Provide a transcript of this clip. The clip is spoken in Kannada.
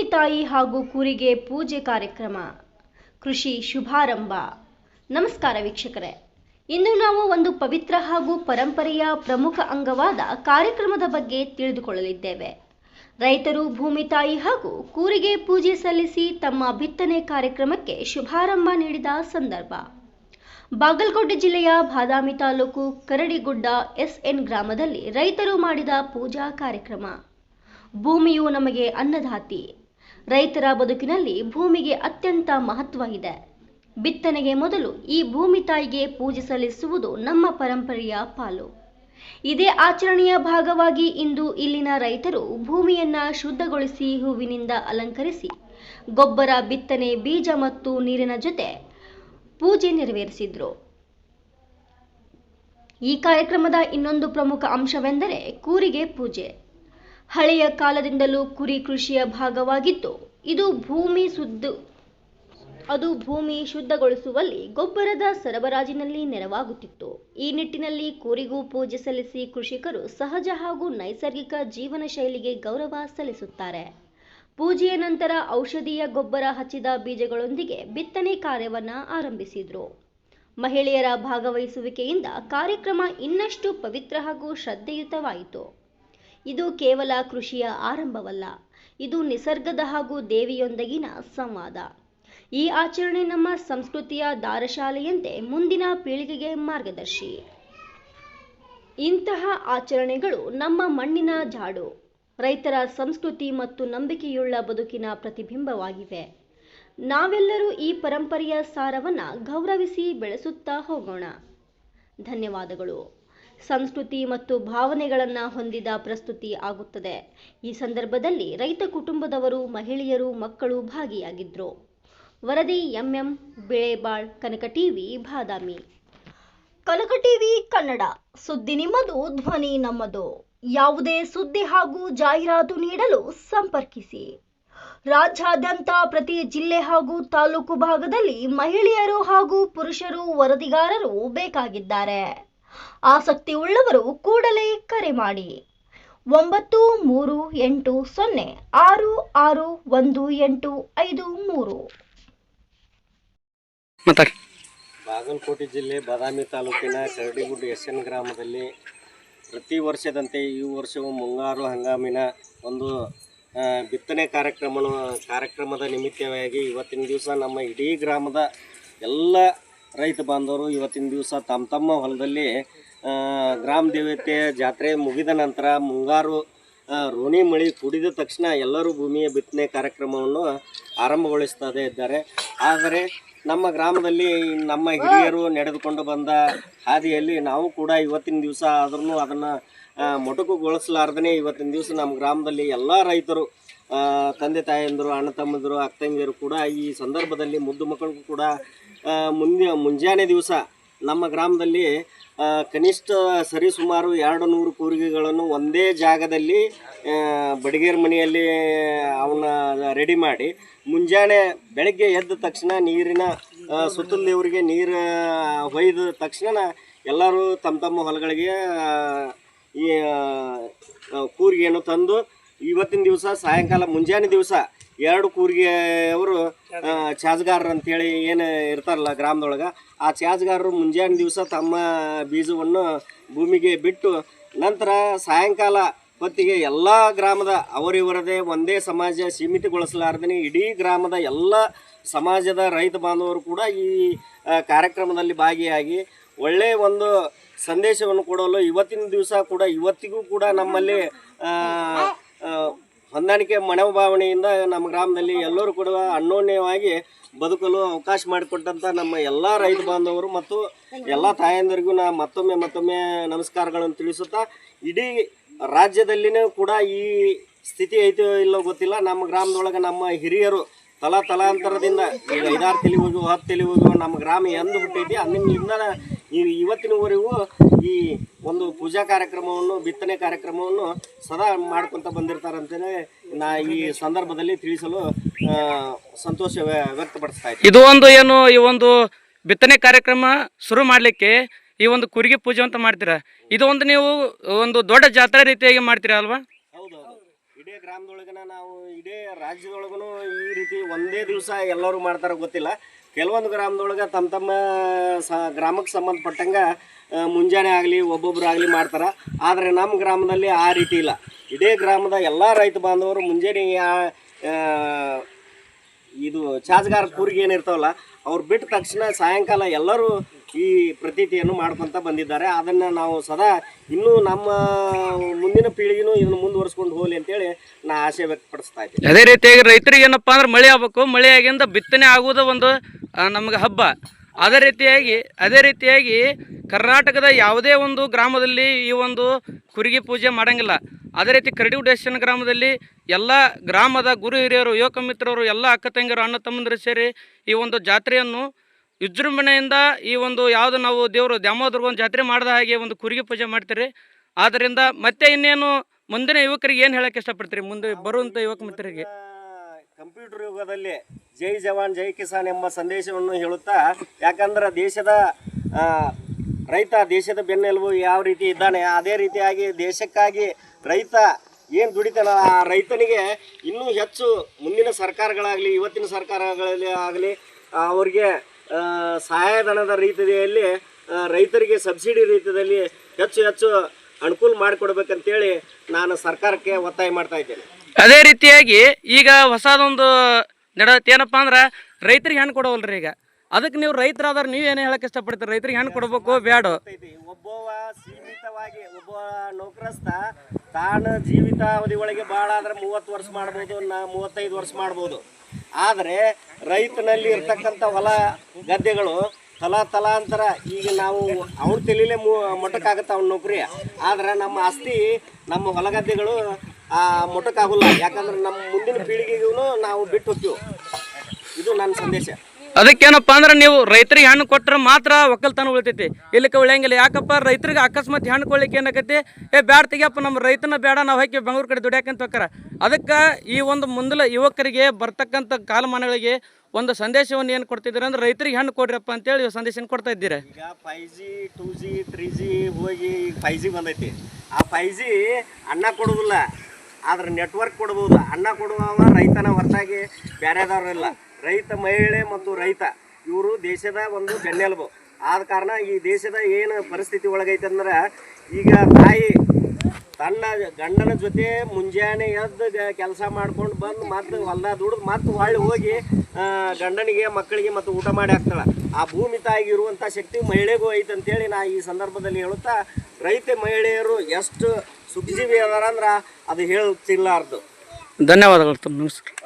ಭೂಮಿ ತಾಯಿ ಹಾಗೂ ಕೂರಿಗೆ ಪೂಜೆ ಕಾರ್ಯಕ್ರಮ, ಕೃಷಿ ಶುಭಾರಂಭ. ನಮಸ್ಕಾರ ವೀಕ್ಷಕರೇ. ಇಂದು ನಾವು ಒಂದು ಪವಿತ್ರ ಹಾಗೂ ಪರಂಪರೆಯ ಪ್ರಮುಖ ಅಂಗವಾದ ಕಾರ್ಯಕ್ರಮದ ಬಗ್ಗೆ ತಿಳಿದುಕೊಳ್ಳಲಿದ್ದೇವೆ. ರೈತರು ಭೂಮಿ ತಾಯಿ ಹಾಗೂ ಕೂರಿಗೆ ಪೂಜೆ ಸಲ್ಲಿಸಿ ತಮ್ಮ ಬಿತ್ತನೆ ಕಾರ್ಯಕ್ರಮಕ್ಕೆ ಶುಭಾರಂಭ ನೀಡಿದ ಸಂದರ್ಭ. ಬಾಗಲಕೋಟೆ ಜಿಲ್ಲೆಯ ಬಾದಾಮಿ ತಾಲೂಕು ಕರಡಿಗುಡ್ಡ ಎಸ್ಎನ್ ಗ್ರಾಮದಲ್ಲಿ ರೈತರು ಮಾಡಿದ ಪೂಜಾ ಕಾರ್ಯಕ್ರಮ. ಭೂಮಿಯು ನಮಗೆ ಅನ್ನದಾತಿ. ರೈತರ ಬದುಕಿನಲ್ಲಿ ಭೂಮಿಗೆ ಅತ್ಯಂತ ಮಹತ್ವ ಇದೆ. ಬಿತ್ತನೆಗೆ ಮೊದಲು ಈ ಭೂಮಿ ತಾಯಿಗೆ ಪೂಜೆ ಸಲ್ಲಿಸುವುದು ನಮ್ಮ ಪರಂಪರೆಯ ಪಾಲು. ಇದೇ ಆಚರಣೆಯ ಭಾಗವಾಗಿ ಇಂದು ಇಲ್ಲಿನ ರೈತರು ಭೂಮಿಯನ್ನ ಶುದ್ಧಗೊಳಿಸಿ ಹೂವಿನಿಂದ ಅಲಂಕರಿಸಿ ಗೊಬ್ಬರ, ಬಿತ್ತನೆ, ಬೀಜ ಮತ್ತು ನೀರಿನ ಜೊತೆ ಪೂಜೆ ನೆರವೇರಿಸಿದ್ರು. ಈ ಕಾರ್ಯಕ್ರಮದ ಇನ್ನೊಂದು ಪ್ರಮುಖ ಅಂಶವೆಂದರೆ ಕೂರಿಗೆ ಪೂಜೆ. ಹಳೆಯ ಕಾಲದಿಂದಲೂ ಕುರಿ ಕೃಷಿಯ ಭಾಗವಾಗಿತ್ತು. ಇದು ಭೂಮಿ ಶುದ್ಧ, ಅದು ಭೂಮಿ ಶುದ್ಧಗೊಳಿಸುವಲ್ಲಿ ಗೊಬ್ಬರದ ಸರಬರಾಜಿನಲ್ಲಿ ನೆರವಾಗುತ್ತಿತ್ತು. ಈ ನಿಟ್ಟಿನಲ್ಲಿ ಕುರಿಗೂ ಪೂಜೆ ಸಲ್ಲಿಸಿ ಕೃಷಿಕರು ಸಹಜ ಹಾಗೂ ನೈಸರ್ಗಿಕ ಜೀವನ ಶೈಲಿಗೆ ಗೌರವ ಸಲ್ಲಿಸುತ್ತಾರೆ. ಪೂಜೆಯ ನಂತರ ಔಷಧೀಯ ಗೊಬ್ಬರ ಹಚ್ಚಿದ ಬೀಜಗಳೊಂದಿಗೆ ಬಿತ್ತನೆ ಕಾರ್ಯವನ್ನು ಆರಂಭಿಸಿದರು. ಮಹಿಳೆಯರ ಭಾಗವಹಿಸುವಿಕೆಯಿಂದ ಕಾರ್ಯಕ್ರಮ ಇನ್ನಷ್ಟು ಪವಿತ್ರ ಹಾಗೂ ಶ್ರದ್ಧೆಯುತವಾಯಿತು. ಇದು ಕೇವಲ ಕೃಷಿಯ ಆರಂಭವಲ್ಲ, ಇದು ನಿಸರ್ಗದ ಹಾಗೂ ದೇವಿಯೊಂದಿಗಿನ ಸಂವಾದ. ಈ ಆಚರಣೆ ನಮ್ಮ ಸಂಸ್ಕೃತಿಯ ದಾರಶಾಲೆಯಂತೆ ಮುಂದಿನ ಪೀಳಿಗೆಗೆ ಮಾರ್ಗದರ್ಶಿ. ಇಂತಹ ಆಚರಣೆಗಳು ನಮ್ಮ ಮಣ್ಣಿನ ಜಾಡು, ರೈತರ ಸಂಸ್ಕೃತಿ ಮತ್ತು ನಂಬಿಕೆಯುಳ್ಳ ಬದುಕಿನ ಪ್ರತಿಬಿಂಬವಾಗಿವೆ. ನಾವೆಲ್ಲರೂ ಈ ಪರಂಪರೆಯ ಸಾರವನ್ನು ಗೌರವಿಸಿ ಬೆಳೆಸುತ್ತಾ ಹೋಗೋಣ. ಧನ್ಯವಾದಗಳು. ಸಂಸ್ಕೃತಿ ಮತ್ತು ಭಾವನೆಗಳನ್ನು ಹೊಂದಿದ ಪ್ರಸ್ತುತಿ ಆಗುತ್ತದೆ. ಈ ಸಂದರ್ಭದಲ್ಲಿ ರೈತ ಕುಟುಂಬದವರು, ಮಹಿಳೆಯರು, ಮಕ್ಕಳು ಭಾಗಿಯಾಗಿದ್ದರು ವರದಿ M M Bilebal, Kanaka TV, Badami. Kanaka TV Kannada. ಸುದ್ದಿ ನಿಮ್ಮದು, ಧ್ವನಿ ನಮ್ಮದು. ಯಾವುದೇ ಸುದ್ದಿ ಹಾಗೂ ಜಾಹೀರಾತು ನೀಡಲು ಸಂಪರ್ಕಿಸಿ. ರಾಜ್ಯಾದ್ಯಂತ ಪ್ರತಿ ಜಿಲ್ಲೆ ಹಾಗೂ ತಾಲೂಕು ಭಾಗದಲ್ಲಿ ಮಹಿಳೆಯರು ಹಾಗೂ ಪುರುಷರು ವರದಿಗಾರರು ಬೇಕಾಗಿದ್ದಾರೆ. ಆಸಕ್ತಿ ಉಳ್ಳವರು ಕೂಡಲೇ ಕರೆ ಮಾಡಿ. ಒಂಬತ್ತು ಮೂರು ಎಂಟು ಸೊನ್ನೆ ಆರು ಆರು ಒಂದು ಎಂಟು ಐದು ಮೂರು. ಬಾಗಲಕೋಟೆ ಜಿಲ್ಲೆ ಬಾದಾಮಿ ತಾಲೂಕಿನ ಕರಡಿಗುಡ್ಡ ಎಸ್ ಎನ್ ಗ್ರಾಮದಲ್ಲಿ ಪ್ರತಿ ವರ್ಷದಂತೆ ಈ ವರ್ಷವೂ ಮುಂಗಾರು ಹಂಗಾಮಿನ ಒಂದು ಬಿತ್ತನೆ ಕಾರ್ಯಕ್ರಮ ಕಾರ್ಯಕ್ರಮದ ನಿಮಿತ್ತವಾಗಿ ಇವತ್ತಿನ ದಿವಸ ನಮ್ಮ ಇಡೀ ಗ್ರಾಮದ ಎಲ್ಲ ರೈತ ಬಾಂಧವರು ಇವತ್ತಿನ ದಿವಸ ತಮ್ಮ ತಮ್ಮ ಹೊಲದಲ್ಲಿ ಗ್ರಾಮ ದೇವತೆ ಜಾತ್ರೆ ಮುಗಿದ ನಂತರ ಮುಂಗಾರು ರೋಣಿ ಮಳಿ ಕುಡಿದ ತಕ್ಷಣ ಎಲ್ಲರೂ ಭೂಮಿಯ ಬಿತ್ತನೆ ಕಾರ್ಯಕ್ರಮವನ್ನು ಆರಂಭಗೊಳಿಸ್ತದೇ ಇದ್ದಾರೆ. ಆದರೆ ನಮ್ಮ ಗ್ರಾಮದಲ್ಲಿ ನಮ್ಮ ಹಿರಿಯರು ನಡೆದುಕೊಂಡು ಬಂದ ಹಾದಿಯಲ್ಲಿ ನಾವು ಕೂಡ ಇವತ್ತಿನ ದಿವಸ ಆದ್ರೂ ಅದನ್ನು ಮೊಟಕುಗೊಳಿಸಲಾರ್ದೇ ಇವತ್ತಿನ ದಿವಸ ನಮ್ಮ ಗ್ರಾಮದಲ್ಲಿ ಎಲ್ಲ ರೈತರು ತಂದೆ ತಾಯಂದರು, ಅಣ್ಣ ತಮ್ಮಂದರು ಅಕ್ಕ ತಂಗಿಯರು ಕೂಡ ಈ ಸಂದರ್ಭದಲ್ಲಿ ಮುದ್ದು ಮಕ್ಕಳಿಗೂ ಕೂಡ ಮುಂದೆ ಮುಂಜಾನೆ ದಿವಸ ನಮ್ಮ ಗ್ರಾಮದಲ್ಲಿ ಕನಿಷ್ಠ ಸರಿಸುಮಾರು ಎರಡು ನೂರು ಕೂರಿಗೆಗಳನ್ನು ಒಂದೇ ಜಾಗದಲ್ಲಿ ಬಡಿಗೇರ್ ಮನೆಯಲ್ಲಿ ಅವನ್ನ ರೆಡಿ ಮಾಡಿ ಮುಂಜಾನೆ ಬೆಳಗ್ಗೆ ಎದ್ದ ತಕ್ಷಣ ನೀರಿನ ಆ, ಸುತ್ತಲ ದೇವರಿಗೆ ನೀರು ಹೊಯ್ದ ತಕ್ಷಣ ಎಲ್ಲರೂ ತಮ್ಮ ತಮ್ಮ ಹೊಲಗಳಿಗೆ ಈ ಕೂರಿಗೆಯನ್ನು ತಂದು ಇವತ್ತಿನ ದಿವಸ ಸಾಯಂಕಾಲ ಮುಂಜಾನೆ ದಿವಸ ಎರಡು ಕೂರಿಗೆಯವರು ಚಾಜ್ಗಾರರು ಅಂತೇಳಿ ಏನು ಇರ್ತಾರಲ್ಲ ಗ್ರಾಮದೊಳಗೆ ಆ ಚಾಜ್ಗಾರರು ಮುಂಜಾನೆ ದಿವಸ ತಮ್ಮ ಬೀಜವನ್ನು ಭೂಮಿಗೆ ಬಿಟ್ಟು ನಂತರ ಸಾಯಂಕಾಲ ಹೊತ್ತಿಗೆ ಎಲ್ಲ ಗ್ರಾಮದ ಅವರಿವರದೇ ಒಂದೇ ಸಮಾಜ ಸೀಮಿತಗೊಳಿಸಲಾರ್ದೇ ಇಡೀ ಗ್ರಾಮದ ಎಲ್ಲ ಸಮಾಜದ ರೈತ ಬಾಂಧವರು ಕೂಡ ಈ ಕಾರ್ಯಕ್ರಮದಲ್ಲಿ ಭಾಗಿಯಾಗಿ ಒಳ್ಳೆಯ ಒಂದು ಸಂದೇಶವನ್ನು ಕೊಡಲು ಇವತ್ತಿನ ದಿವಸ ಕೂಡ ಇವತ್ತಿಗೂ ಕೂಡ ನಮ್ಮಲ್ಲಿ ಹೊಂದಾಣಿಕೆ ಮನೋಭಾವನೆಯಿಂದ ನಮ್ಮ ಗ್ರಾಮದಲ್ಲಿ ಎಲ್ಲರೂ ಕೂಡ ಅನ್ಯೋನ್ಯವಾಗಿ ಬದುಕಲು ಅವಕಾಶ ಮಾಡಿಕೊಟ್ಟಂಥ ನಮ್ಮ ಎಲ್ಲ ರೈತ ಬಾಂಧವರು ಮತ್ತು ಎಲ್ಲ ತಾಯಂದರಿಗೂ ನಾ ಮತ್ತೊಮ್ಮೆ ಮತ್ತೊಮ್ಮೆ ನಮಸ್ಕಾರಗಳನ್ನು ತಿಳಿಸುತ್ತಾ, ಇಡೀ ರಾಜ್ಯದಲ್ಲಿನೂ ಕೂಡ ಈ ಸ್ಥಿತಿ ಐತೋ ಇಲ್ಲೋ ಗೊತ್ತಿಲ್ಲ. ನಮ್ಮ ಗ್ರಾಮದೊಳಗೆ ನಮ್ಮ ಹಿರಿಯರು ತಲಾ ತಲಾಂತರದಿಂದ ಈಗ ಐದಾರು ತಲೆ ಹೋಗಿ ಹತ್ತು ತಲೆ ನಮ್ಮ ಗ್ರಾಮ ಎಂದು ಹುಟ್ಟೈತಿ. ಅಂದಿನಿಂದ ಈ ಇವತ್ತಿನವರೆಗೂ ಈ ಒಂದು ಪೂಜಾ ಕಾರ್ಯಕ್ರಮವನ್ನು, ಬಿತ್ತನೆ ಕಾರ್ಯಕ್ರಮವನ್ನು ಸದಾ ಮಾಡ್ಕೊತ ಬಂದಿರ್ತಾರಂತಲೇ ನಾ ಈ ಸಂದರ್ಭದಲ್ಲಿ ತಿಳಿಸಲು ಸಂತೋಷ ವ್ಯ- ವ್ಯಕ್ತಪಡಿಸ್ತಾ ಇದ್ದೀನಿ. ಇದು ಒಂದು ಏನು, ಈ ಒಂದು ಬಿತ್ತನೆ ಕಾರ್ಯಕ್ರಮ ಶುರು ಮಾಡಲಿಕ್ಕೆ ಈ ಒಂದು ಕುರಿಗೆ ಪೂಜೆ ಅಂತ ಮಾಡ್ತೀರಾ? ಇದು ಒಂದು ನೀವು ಒಂದು ದೊಡ್ಡ ಜಾತ್ರೆ ರೀತಿಯಾಗಿ ಮಾಡ್ತೀರಾ ಅಲ್ವಾ? ಗ್ರಾಮದೊಳಗನ ನಾವು ಇಡೀ ರಾಜ್ಯದೊಳಗೂ ಈ ರೀತಿ ಒಂದೇ ದಿವಸ ಎಲ್ಲರೂ ಮಾಡ್ತಾರ ಗೊತ್ತಿಲ್ಲ. ಕೆಲವೊಂದು ಗ್ರಾಮದೊಳಗೆ ತಮ್ಮ ತಮ್ಮ ಸ ಗ್ರಾಮಕ್ಕೆ ಸಂಬಂಧಪಟ್ಟಂಗ ಮುಂಜಾನೆ ಆಗಲಿ, ಒಬ್ಬೊಬ್ರು ಆಗಲಿ ಮಾಡ್ತಾರೆ. ಆದರೆ ನಮ್ಮ ಗ್ರಾಮದಲ್ಲಿ ಆ ರೀತಿ ಇಲ್ಲ. ಇಡೀ ಗ್ರಾಮದ ಎಲ್ಲ ರೈತ ಬಾಂಧವರು ಮುಂಜಾನೆ ಯಾ- ಕೂರ್ಗೆ ಏನಿರ್ತಾವಲ್ಲ ಅವ್ರು ಬಿಟ್ಟ ತಕ್ಷಣ ಸಾಯಂಕಾಲ ಎಲ್ಲರೂ ಈ ಪ್ರತೀತಿಯನ್ನು ಮಾಡ್ಕೊತ ಬಂದಿದ್ದಾರೆ. ಅದನ್ನು ನಾವು ಸದಾ ಇನ್ನೂ ನಮ್ಮ ಮುಂದಿನ ಪೀಳಿಗೆನೂ ಇದನ್ನು ಮುಂದುವರಿಸ್ಕೊಂಡು ಹೋಗಲಿ ಅಂತೇಳಿ ನಾ ಆಸೆ ವ್ಯಕ್ತಪಡಿಸ್ತಾ ಇದ್ದೀನಿ. ಅದೇ ರೀತಿಯಾಗಿ ರೈತರಿಗೆ ಏನಪ್ಪ ಅಂದ್ರೆ ಮಳೆ ಆಗ್ಬೇಕು, ಮಳೆ ಆಗಿಂದ ಬಿತ್ತನೆ ಆಗುವುದು ಒಂದು ನಮಗೆ ಹಬ್ಬ. ಅದೇ ರೀತಿಯಾಗಿ ಅದೇ ರೀತಿಯಾಗಿ ಕರ್ನಾಟಕದ ಯಾವುದೇ ಒಂದು ಗ್ರಾಮದಲ್ಲಿ ಈ ಒಂದು ಕುರಿಗೆ ಪೂಜೆ ಮಾಡೋಂಗಿಲ್ಲ. ಅದೇ ರೀತಿ ಕರಡಿಗುಡೇಶ್ವರ ಗ್ರಾಮದಲ್ಲಿ ಎಲ್ಲ ಗ್ರಾಮದ ಗುರು ಹಿರಿಯರು, ಯುವಕ ಮಿತ್ರರು, ಎಲ್ಲ ಅಕ್ಕ ತಂಗಿಯರು, ಅಣ್ಣ ತಮ್ಮಂದಿರು ಸೇರಿ ಈ ಒಂದು ಜಾತ್ರೆಯನ್ನು ವಿಜೃಂಭಣೆಯಿಂದ ಈ ಒಂದು ಯಾವುದು ನಾವು ದೇವರು ದ್ಯಾಮೋದರ್ಗ ಒಂದು ಜಾತ್ರೆ ಮಾಡಿದ ಹಾಗೆ ಒಂದು ಕುರಿಗೆ ಪೂಜೆ ಮಾಡ್ತೀರಿ. ಆದ್ದರಿಂದ ಮತ್ತೆ ಇನ್ನೇನು ಮುಂದಿನ ಯುವಕರಿಗೆ ಏನು ಹೇಳಕ್ಕೆ ಇಷ್ಟಪಡ್ತೀರಿ? ಮುಂದೆ ಬರುವಂಥ ಯುವಕ ಮಿತ್ರರಿಗೆ. ಕಂಪ್ಯೂಟರ್ ಯುಗದಲ್ಲಿ ಜೈ ಜವಾನ್, ಜೈ ಕಿಸಾನ್ ಎಂಬ ಸಂದೇಶವನ್ನು ಹೇಳುತ್ತಾ, ಯಾಕಂದ್ರೆ ದೇಶದ ರೈತ ದೇಶದ ಬೆನ್ನೆಲುಬು ಯಾವ ರೀತಿ ಇದ್ದಾನೆ, ಅದೇ ರೀತಿಯಾಗಿ ದೇಶಕ್ಕಾಗಿ ರೈತ ಏನು ದುಡಿತಾನ? ಆ ರೈತನಿಗೆ ಇನ್ನೂ ಹೆಚ್ಚು ಮುಂದಿನ ಸರ್ಕಾರಗಳಾಗಲಿ, ಇವತ್ತಿನ ಸರ್ಕಾರಗಳಲ್ಲಿ ಆಗಲಿ ಅವರಿಗೆ ಸಹಾಯಧನದ ರೀತಿಯಲ್ಲಿ ರೈತರಿಗೆ ಸಬ್ಸಿಡಿ ರೀತಿಯಲ್ಲಿ ಹೆಚ್ಚು ಹೆಚ್ಚು ಅನುಕೂಲ ಮಾಡಿಕೊಡ್ಬೇಕಂತೇಳಿ ನಾನು ಸರ್ಕಾರಕ್ಕೆ ಒತ್ತಾಯ ಮಾಡ್ತಾ ಇದ್ದೇನೆ. ಅದೇ ರೀತಿಯಾಗಿ ಈಗ ಹೊಸದೊಂದು ನಡತ್ತೇನಪ್ಪ ಅಂದ್ರೆ ರೈತರಿಗೆ ಹೆಣ್ಣು ಕೊಡವಲ್ರಿ ಈಗ. ಅದಕ್ಕೆ ನೀವು ರೈತರಾದ್ರೆ ನೀವು ಏನು ಹೇಳಕ್ಕೆ ಇಷ್ಟಪಡ್ತೀರಿ? ರೈತರಿಗೆ ಹೆಣ್ಣು ಕೊಡಬೇಕು ಬೇಡ. ಒಬ್ಬವ ಸೀಮಿತವಾಗಿ ಒಬ್ಬ ನೌಕರಸ್ಥ ತಾನು ಜೀವಿತಾವಧಿ ಒಳಗೆ ಭಾಳ ಆದ್ರೆ ಮೂವತ್ತು ವರ್ಷ ಮಾಡ್ಬೋದು, ನಾ ಮೂವತ್ತೈದು ವರ್ಷ ಮಾಡ್ಬೋದು. ಆದರೆ ರೈತನಲ್ಲಿ ಇರ್ತಕ್ಕಂಥ ಹೊಲ ಗದ್ದೆಗಳು ತಲಾ ತಲಾಂತರ ಈಗ ನಾವು ಅವ್ರ ತಲೀಲೆ ಮು, ಮೊಟಕಾಗತ್ತೆ ಅವ್ನ ನೌಕರಿ. ಆದ್ರೆ ನಮ್ಮ ಆಸ್ತಿ, ನಮ್ಮ ಹೊಲ ಗದ್ದೆಗಳು, ಆ, ಮೊಟಕಾಗಲ್ಲ. ಯಾಕಂದ್ರೆ ನಮ್ಮ ಮುಂದಿನ ಪೀಳಿಗೆಗೂ ನಾವು ಬಿಟ್ಟು ಹೋಗ್ತೀವಿ. ಇದು ನನ್ನ ಸಂದೇಶ. ಅದಕ್ಕೇನಪ್ಪ ಅಂದ್ರೆ ನೀವು ರೈತರಿಗೆ ಹಣ್ಣು ಕೊಟ್ಟರೆ ಮಾತ್ರ ಒಕ್ಕಲ್ತನ ಉಳಿತೈತಿ. ಇಲ್ಲಕ್ಕೆ ಉಳಿಯಂಗಿಲ್ಲ. ಯಾಕಪ್ಪ? ರೈತರಿಗೆ ಅಕಸ್ಮಾತ್ ಹಣ್ಣು ಕೊಡ್ಲಿಕ್ಕೆ ಏನಾಕೈತಿ ಏ, ಬ್ಯಾಡ ತೆಗಿಯಪ್ಪ, ನಮ್ಮ ರೈತನ ಬೇಡ ನಾವು ಹಾಕಿ ಬೆಂಗಳೂರು ಕಡೆ ದುಡಿಯಾಕಂತ ಹೋಗ್ತಾರ ಅದಕ್ಕೆ ಈ ಒಂದು ಮುಂದಲ ಯುವಕರಿಗೆ ಬರ್ತಕ್ಕಂಥ ಕಾಲಮಾನಗಳಿಗೆ ಒಂದು ಸಂದೇಶವನ್ನು ಏನು ಕೊಡ್ತಿದ್ದೀರ ಅಂದ್ರೆ ರೈತರಿಗೆ ಹಣ್ಣು ಕೊಡ್ರಪ್ಪ ಅಂತೇಳಿ ಸಂದೇಶ ಕೊಡ್ತಾ ಇದ್ದೀರ? ಈಗ five G two G three G ಹೋಗಿ ಫೈ ಜಿ ಬಂದೈತಿ. ಆ ಫೈ ಜಿ ಅನ್ನ ಕೊಡುವುದಿಲ್ಲ ಆದ್ರೆ ನೆಟ್ವರ್ಕ್ ಕೊಡ್ಬೋದು. ಅನ್ನ ಕೊಡುವವ ರೈತನ ಹೊರತಾಗಿ ಬೇರೆದವ್ರಿಲ್ಲ ರೈತ ಮಹಿಳೆ ಮತ್ತು ರೈತ ಇವರು ದೇಶದ ಒಂದು ಬೆನ್ನೆಲುಬು. ಆದ ಕಾರಣ ಈ ದೇಶದ ಏನು ಪರಿಸ್ಥಿತಿ ಒಳಗೈತೆ ಅಂದ್ರೆ ಈಗ ತಾಯಿ ತನ್ನ ಗಂಡನ ಜೊತೆ ಮುಂಜಾನೆ ಎದ್ದು ಕೆಲಸ ಮಾಡ್ಕೊಂಡು ಬಂದು ಮತ್ತೆ ಹೊಲ್ದಾಗ ದುಡಿದು ಮತ್ತೆ ಹೊಳ್ಳಿ ಹೋಗಿ ಗಂಡನಿಗೆ ಮಕ್ಕಳಿಗೆ ಮತ್ತು ಊಟ ಮಾಡಿ ಹಾಕ್ತಾಳೆ. ಆ ಭೂಮಿ ತಾಯಿಗೆ ಇರುವಂಥ ಶಕ್ತಿ ಮಹಿಳೆಗೂ ಐತೆ ಅಂತೇಳಿ ನಾ ಈ ಸಂದರ್ಭದಲ್ಲಿ ಹೇಳುತ್ತಾ ರೈತ ಮಹಿಳೆಯರು ಎಷ್ಟು ಸುಖಜೀವಿ ಅದಾರ ಅಂದ್ರೆ ಅದು ಹೇಳ್ತಿಲ್ಲಾರ್ದು ಧನ್ಯವಾದಗಳು ತುಂಬ ನಮಸ್ಕಾರ.